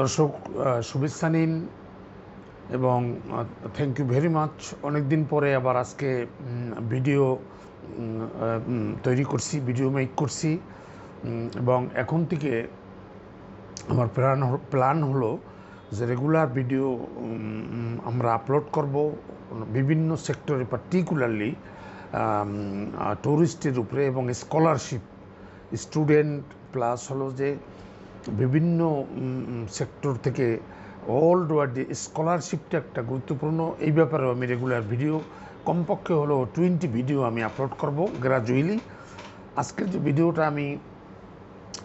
দর্শক শুভেচ্ছা নিন এবং থ্যাংক ইউ ভেরি মাচ অনেক দিন পরে আবার আজকে ভিডিও তৈরি করছি ভিডিও মেক করছি। এবং এখন থেকে আমার প্ল্যান প্ল্যান হলো যে রেগুলার ভিডিও আমরা আপলোড করব বিভিন্ন সেক্টরে পার্টিকুলারলি ট্যুরিস্টের উপরে এবং স্কলারশিপ স্টুডেন্ট প্লাস হলো যে বিভিন্ন সেক্টর থেকে ওয়ার্ল্ড ওয়াইড স্কলারশিপটা একটা গুরুত্বপূর্ণ। এই ব্যাপারেও আমি রেগুলার ভিডিও কমপক্ষে হলো টোয়েন্টি ভিডিও আমি আপলোড করব গ্রাজুয়ালি আজকের যে ভিডিওটা আমি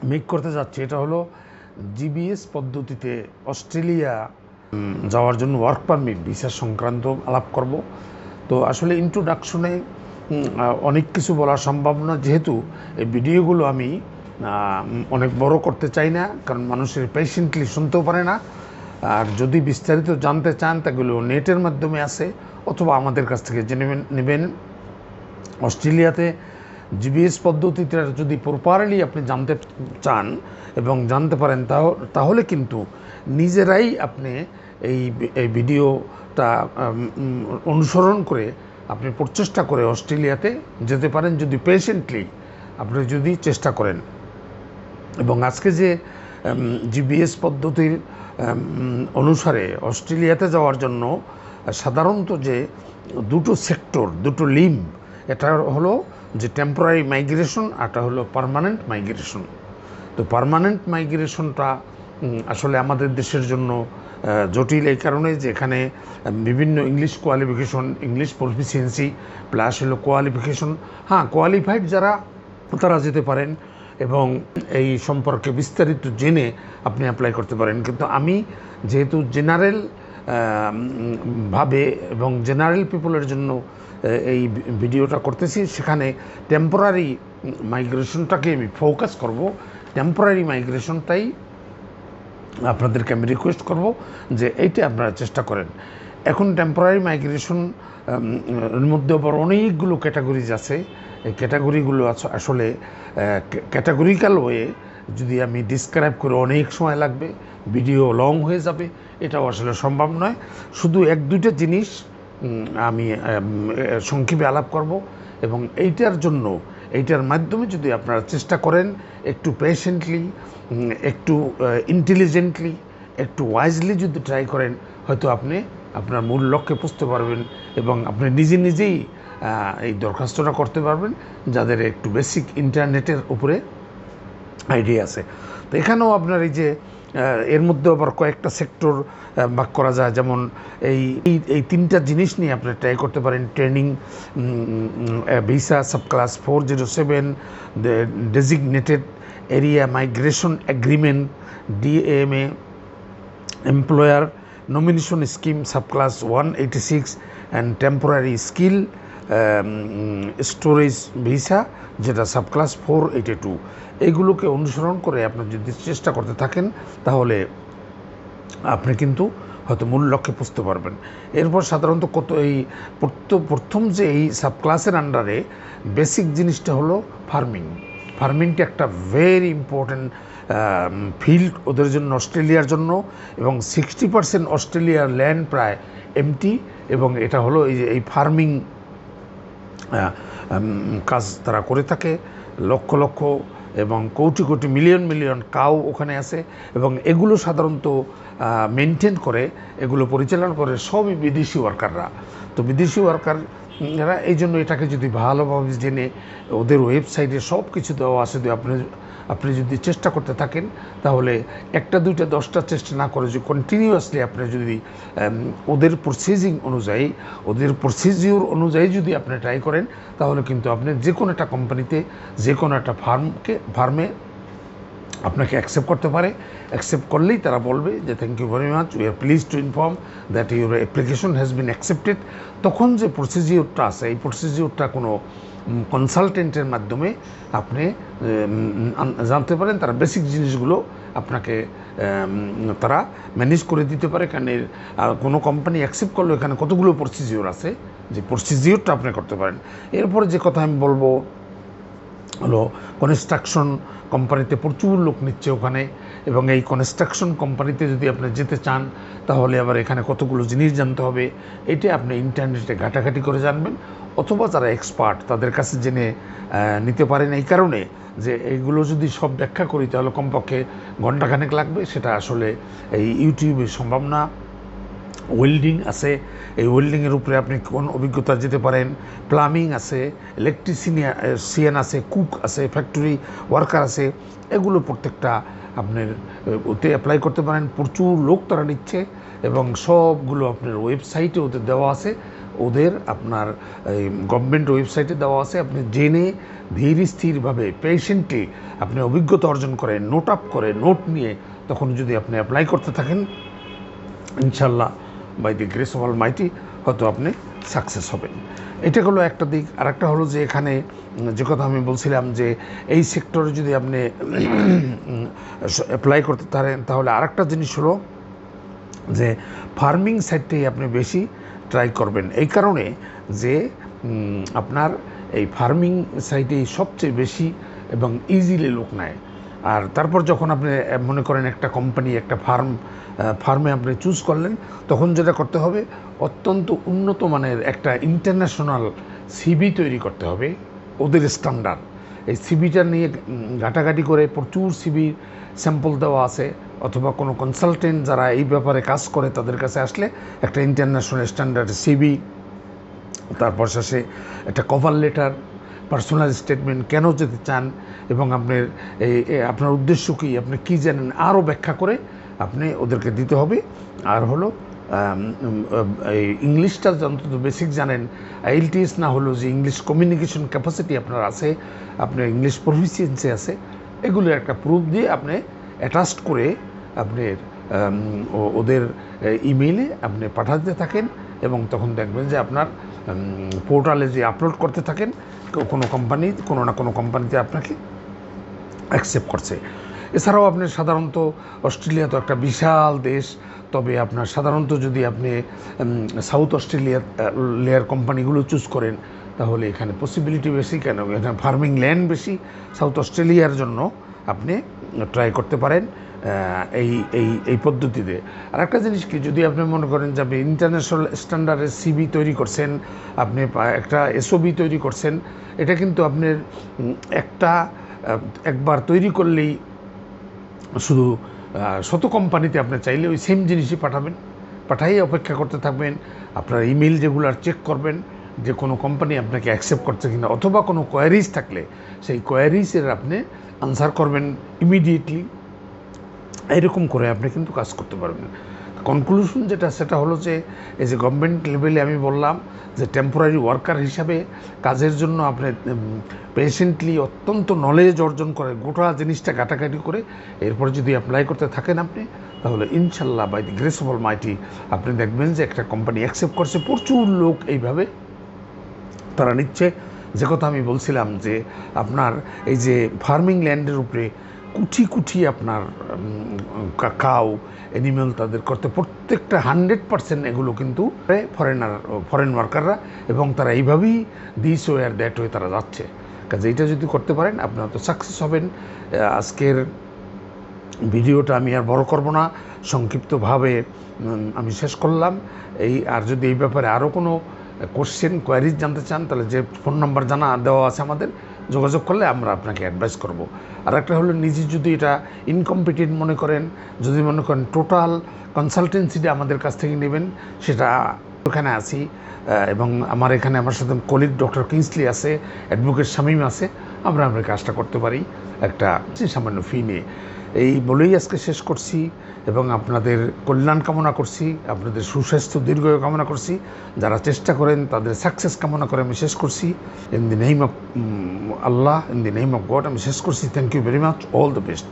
মেক করতে যাচ্ছি, এটা হলো জিবিএস পদ্ধতিতে অস্ট্রেলিয়া যাওয়ার জন্য ওয়ার্ক পারমিট ভিসা সংক্রান্ত আলাপ করব। তো আসলে ইন্ট্রোডাকশনে অনেক কিছু বলা সম্ভব না। যেহেতু এই ভিডিওগুলো আমি অনেক বড় করতে চাই না, কারণ মানুষের পেশেন্টলি শুনতেও পারে না। আর যদি বিস্তারিত জানতে চান, তাগুলো নেটের মাধ্যমে আছে, অথবা আমাদের কাছ থেকে জেনে নেবেন অস্ট্রেলিয়াতে জিবিএস পদ্ধতিতে যদি প্রপারলি আপনি জানতে চান এবং জানতে পারেন, তাহ- তাহলে কিন্তু নিজেরাই আপনি এই এই ভিডিওটা অনুসরণ করে আপনি প্রচেষ্টা করে অস্ট্রেলিয়াতে যেতে পারেন, যদি পেশেন্টলি আপনি যদি চেষ্টা করেন। এবং আজকে যে জিবিএস পদ্ধতির অনুসারে অস্ট্রেলিয়াতে যাওয়ার জন্য, সাধারণত যে দুটো সেক্টর, দুটো লিম, এটা হলো যে টেম্পোরারি মাইগ্রেশন আরটা হলো পার্মানেন্ট মাইগ্রেশন তো পার্মানেন্ট মাইগ্রেশনটা আসলে আমাদের দেশের জন্য জটিল এই কারণে যে এখানে বিভিন্ন English qualification English proficiency plus হলো কোয়ালিফিকেশন হ্যাঁ কোয়ালিফাইড যারা, তারা যেতে পারেন। এবং এই সম্পর্কে বিস্তারিত জেনে আপনি অ্যাপ্লাই করতে পারেন। কিন্তু আমি যেহেতু জেনারেল ভাবে এবং জেনারেল পিপলের জন্য এই ভিডিওটা করতেছি, সেখানে টেম্পোরারি মাইগ্রেশনটাকে আমি ফোকাস করব। টেম্পোরারি মাইগ্রেশনটাই আপনাদেরকে আমি রিকোয়েস্ট করব যে এইটা আপনারা চেষ্টা করেন। এখন টেম্পোরারি মাইগ্রেশন মধ্যে আবার অনেকগুলো ক্যাটাগরিজ আছে। এই ক্যাটাগরিগুলো আস- আসলে ক্যাটাগরিক্যাল ওয়ে যদি আমি ডিসক্রাইব করে অনেক সময় লাগবে ভিডিও লং হয়ে যাবে, এটাও আসলে সম্ভব নয়। শুধু এক, দুইটা জিনিস আমি সংক্ষেপে আলাপ করব এবং এইটার জন্য, এইটার মাধ্যমে যদি আপনারা চেষ্টা করেন একটু পেশেন্টলি একটু ইন্টেলিজেন্টলি একটু ওয়াইজলি যদি ট্রাই করেন, হয়তো আপনি আপনার মূল লক্ষ্যে পৌঁছতে পারবেন এবং আপনি নিজে নিজেই এই দরখাস্তটা করতে পারবেন যাদের একটু বেসিক ইন্টারনেটের উপরে আইডিয়া আছে। তো এখানেও আপনার এই যে এর মধ্যে আবার কয়েকটা সেক্টর ভাগ করা যায়। যেমন এই এই- তিনটা জিনিস নিয়ে আপনি ট্রাই করতে পারেন। Training visa subclass four zero seven designated area migration agreement DMA employer nomination scheme one 186 six and temporary um, storage visa যেটা সাবক্লাস ফোর এইটি টু এইগুলোকে অনুসরণ করে আপনি যদি চেষ্টা করতে থাকেন, তাহলে আপনি কিন্তু হয়তো মূল লক্ষ্যে পুষতে পারবেন। এরপর সাধারণত কত এই প্রথ- প্রথম যে এই সাবক্লাসের আন্ডারে বেসিক জিনিসটা হলো ফার্মিং ফার্মিংটা একটা ভেরি ইম্পর্ট্যান্ট ফিল্ড ওদের জন্য, অস্ট্রেলিয়ার জন্য, এবং সিক্সটি পার্সেন্ট অস্ট্রেলিয়ার ল্যান্ড প্রায় এমটি এবং এটা হলো এই ফার্মিং কাজ তারা করে থাকে, লক্ষ লক্ষ এবং crore crore million million cow ওখানে আছে এবং এগুলো সাধারণত মেনটেন করে, এগুলো পরিচালনা করে সবই বিদেশি ওয়ার্কাররা তো বিদেশি ওয়ার্কার এরা এই জন্য এটাকে যদি ভালোভাবে জেনে ওদের ওয়েবসাইটে সব কিছু দেওয়া আছে আপনি আপনি যদি চেষ্টা করতে থাকেন, তাহলে একটা, দুইটা, দশটা চেষ্টা না করে যদি কন্টিনিউয়াসলি আপনি যদি ওদের প্রসিজিং অনুযায়ী, ওদের প্রসিজিওর অনুযায়ী যদি আপনি ট্রাই করেন, তাহলে কিন্তু আপনি যে কোনো একটা কোম্পানিতে যে কোনো একটা ফার্মকে ফার্মে আপনাকে অ্যাকসেপ্ট করতে পারে। অ্যাকসেপ্ট করলেই তারা বলবে যে thank you very much we are please to inform that your application has been accepted তখন যে প্রসিজিওরটা আছে এই প্রসিজিওরটা কোনো কনসালটেন্টের মাধ্যমে আপনি জানতে পারেন। তারা বেসিক জিনিসগুলো আপনাকে তারা ম্যানেজ করে দিতে পারে। কারণ এর, কোনো কোম্পানি অ্যাকসেপ্ট করলে এখানে কতগুলো প্রসিজিওর আছে যে প্রসিজিওরটা আপনি করতে পারেন। এরপরে যে কথা আমি বলব হলো কনস্ট্রাকশন কোম্পানিতে প্রচুর লোক নিচ্ছে ওখানে এবং এই কনস্ট্রাকশন কোম্পানিতে যদি আপনি যেতে চান, তাহলে আবার এখানে কতগুলো জিনিস জানতে হবে, এটা আপনি ইন্টারনেটে ঘাটাঘাটি করে জানবেন অথবা যারা এক্সপার্ট তাদের কাছে জেনে নিতে পারেন। এই কারণে যে এইগুলো যদি সব ব্যাখ্যা করি, তাহলে কমপক্ষে ঘন্টাখানেক লাগবে। সেটা আসলে এই ইউটিউবে সম্ভব না। ওয়েল্ডিং আছে। এই ওয়েল্ডিংয়ের উপরে আপনি কোন অভিজ্ঞতা যেতে পারেন? প্লামিং আছে ইলেকট্রিসিয়ান আছে কুক আছে ফ্যাক্টরি ওয়ার্কার আছে। এগুলো প্রত্যেকটা আপনার ওতে অ্যাপ্লাই করতে পারেন। প্রচুর লোক তারা নিচ্ছে এবং সবগুলো আপনার ওয়েবসাইটে ওদের দেওয়া আছে। ওদের আপনার গভর্নমেন্ট ওয়েবসাইটে দেওয়া আছে। আপনি জেনে ধীর স্থিরভাবে পেশেন্টে আপনি অভিজ্ঞতা অর্জন করেন নোট আপ করে নোট নিয়ে তখন যদি আপনি অ্যাপ্লাই করতে থাকেন, ইনশাল্লাহ by the grace of almighty হয়তো আপনি সাকসেস হবেন। এটা হলো একটা দিক। আর একটা হলো যে এখানে যে কথা আমি বলছিলাম যে এই সেক্টরে যদি আপনি অ্যাপ্লাই করতে পারেন তাহলে আরেকটা জিনিস হলো যে ফার্মিং সাইডটাই আপনি বেশি ট্রাই করবেন। এই কারণে যে আপনার এই ফার্মিং সাইটেই সবচেয়ে বেশি এবং ইজিলি লোক নেয়। আর তারপর যখন আপনি মনে করেন একটা কোম্পানি একটা ফার্ম ফার্মে আপনি চুজ করলেন, তখন যেটা করতে হবে, অত্যন্ত উন্নত মানের একটা ইন্টারন্যাশনাল সিবি তৈরি করতে হবে, ওদের স্ট্যান্ডার্ড এই সিবিটা নিয়ে ঘাটাঘাটি করে প্রচুর সিবির স্যাম্পল দেওয়া আছে, অথবা কোনো কনসালটেন্ট যারা এই ব্যাপারে কাজ করে, তাদের কাছে আসলে একটা ইন্টারন্যাশনাল স্ট্যান্ডার্ড সিবি তারপর শেষে একটা কভার লেটার পার্সোনাল স্টেটমেন্ট কেন যেতে চান এবং আপনার এই আপনার উদ্দেশ্য কী? আপনি কী জানেন? আরও ব্যাখ্যা করে আপনি ওদেরকে দিতে হবে। আর হলো এই ইংলিশটা অন্তত বেসিক জানেন আইএলটিএস না হলেও যে ইংলিশ কমিউনিকেশন ক্যাপাসিটি আপনার আছে, আপনার ইংলিশ প্রফিসিয়েন্সি আছে, এগুলো একটা প্রুফ দিয়ে আপনি অ্যাটাস্ট করে আপনার ওদের ইমেইলে আপনি পাঠাতে থাকেন এবং তখন দেখবেন যে আপনার পোর্টালে যে আপলোড করতে থাকেন কোনো কোম্পানি কোনো না কোনো কোম্পানিতে আপনাকে অ্যাকসেপ্ট করছে। এছাড়াও আপনি সাধারণত অস্ট্রেলিয়া তো একটা বিশাল দেশ, তবে আপনার সাধারণত যদি আপনি সাউথ অস্ট্রেলিয়া লেয়ার কোম্পানিগুলো চুজ করেন, তাহলে এখানে পসিবিলিটি বেশি কেন? এখানে ফার্মিং ল্যান্ড বেশি। সাউথ অস্ট্রেলিয়ার জন্য আপনি ট্রাই করতে পারেন এই এই এই পদ্ধতিতে। আর একটা জিনিস কি, যদি আপনি মনে করেন যে আপনি ইন্টারন্যাশনাল স্ট্যান্ডার্ডের সিবি তৈরি করছেন, আপনি একটা এসওবি তৈরি করছেন, এটা কিন্তু আপনার একটা একবার তৈরি করলেই শুধু শত কোম্পানিতে আপনি চাইলে ওই সেম জিনিসই পাঠাবেন। পাঠাই অপেক্ষা করতে থাকবেন, আপনার ইমেল যেগুলো চেক করবেন যে কোনো কোম্পানি আপনাকে অ্যাকসেপ্ট করছে কিনা, অথবা কোনো কোয়ারিজ থাকলে, সেই কোয়ারিজের আপনি আনসার করবেন ইমিডিয়েটলি এরকম করে আপনি কিন্তু কাজ করতে পারবেন। কনক্লুশন যেটা, সেটা হলো যে, এই যে গভর্নমেন্ট লেভেলে আমি বললাম যে টেম্পোরারি ওয়ার্কার হিসাবে কাজের জন্য আপনি পেশেন্টলি অত্যন্ত নলেজ অর্জন করে, গোটা জিনিসটা কাটাকাটি করে, এরপর যদি অ্যাপ্লাই করতে থাকেন আপনি, তাহলে ইনশাল্লাহ by the grace of mighty আপনি দেখবেন যে একটা কোম্পানি অ্যাকসেপ্ট করছে। প্রচুর লোক এইভাবে তারা নিচ্ছে। যে কথা আমি বলছিলাম যে আপনার এই যে ফার্মিং ল্যান্ডের উপরে কুঠি কুঠি আপনার কাউ অ্যানিমেল তাদের করতে, প্রত্যেকটা হান্ড্রেড পার্সেন্ট এগুলো কিন্তু ফরেনার ফরেন ওয়ার্কাররা এবং তারা এইভাবেই দিস ওয়ে আর দ্যাট ওয়ে তারা যাচ্ছে। কাজে এইটা যদি করতে পারেন, আপনারা তো সাকসেস হবেন। আজকের ভিডিওটা আমি আর বড় করব না। সংক্ষিপ্তভাবে আমি শেষ করলাম। এই, আর যদি এই ব্যাপারে আরও কোনো কোশ্চেন কোয়ারিজ জানতে চান, তাহলে যে ফোন নাম্বার জানা দেওয়া আছে আমাদের, যোগাযোগ করলে আমরা আপনাকে অ্যাডভাইস করব। আর একটা হলো নিজে যদি এটা ইনকম্পিটেন্ট মনে করেন, যদি মনে করেন টোটাল কনসালটেন্সিটা আমাদের কাছ থেকে নেবেন, সেটা ওখানে আছি এবং আমার এখানে আমার সাথে কলিগ ডক্টর কিংসলি আছে অ্যাডভোকেট শামীম আছে, আমরা আমরা কাজটা করতে পারি। একটা সামান্য ফি নিয়ে। এই বলেই আজকে শেষ করছি এবং আপনাদের কল্যাণ কামনা করছি, আপনাদের সুস্বাস্থ্য দীর্ঘ কামনা করছি। যারা চেষ্টা করেন, তাদের সাকসেস কামনা করে আমি শেষ করছি। In the name of Allah in the name of God আমি শেষ করছি। Thank you very much all the best